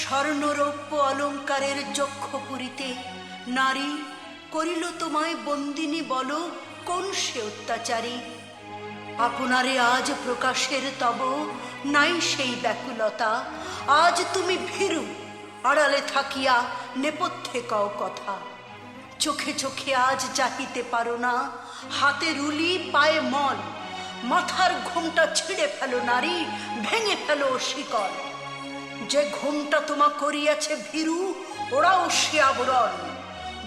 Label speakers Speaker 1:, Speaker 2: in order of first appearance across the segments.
Speaker 1: স্বর্ণরৌপ্য অলঙ্কারের যক্ষ পুরীতে নারী করিল তোমায় বন্দিনী বলো, কোন সে অত্যাচারী? আপনারে আজ প্রকাশের তব নাই সেই ব্যাকুলতা। আজ তুমি ভীরু, আড়ালে থাকিয়া নেপথ্যে কও কথা। চোখে চোখে আজ চাহিতে পারো না, হাতে রুলি পায়ে মল। মাথার ঘোমটা ছিঁড়ে ফেলো নারী, ভেঙে ফেলো শিকল। যে ঘোমটা তোমা করিয়াছে ভীরু, ওরাও সে আবরণ।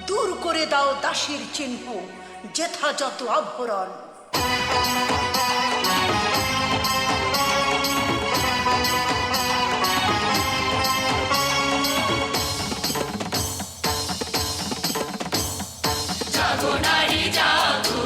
Speaker 1: দূর করে দাও দাসীর চিহ্ন, যেথা যত আভরণ।
Speaker 2: নারী, জাগো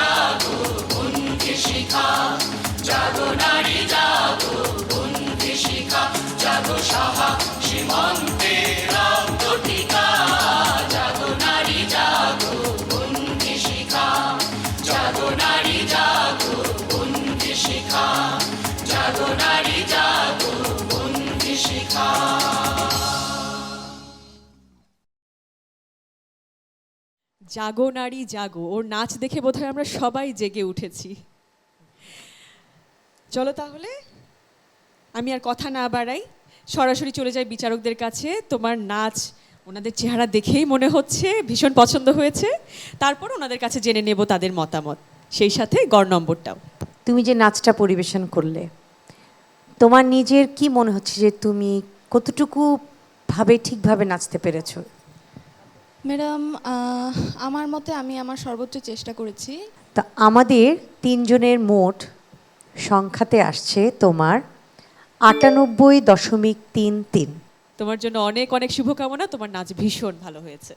Speaker 2: ওর নাচ দেখে বোধহয় আমরা সবাই জেগে উঠেছি। চলো তাহলে। আমি আর কথা না বাড়াই সরাসরি চলে যাই বিচারকদের কাছে। তোমার নাচ ওনাদের চেহারা দেখেই মনে হচ্ছে ভীষণ পছন্দ হয়েছে। তারপর ওনাদের কাছে জেনে নেব তাদের মতামত। সেই সাথে গড় নম্বরটাও।
Speaker 3: তুমি যে নাচটা পরিবেশন করলে তোমার নিজের কি মনে হচ্ছে যে তুমি কতটুকু ভাবে ঠিকভাবে নাচতে পেরেছ?
Speaker 4: ম্যাডাম আমার মতে আমি আমার সর্বোচ্চ চেষ্টা করেছি।
Speaker 3: তা আমাদের তিনজনের মোট সংখ্যাতে আসছে তোমার আটানব্বই দশমিক তিন তিন।
Speaker 2: তোমার জন্য অনেক অনেক শুভকামনা, তোমার নাচ ভীষণ ভালো হয়েছে।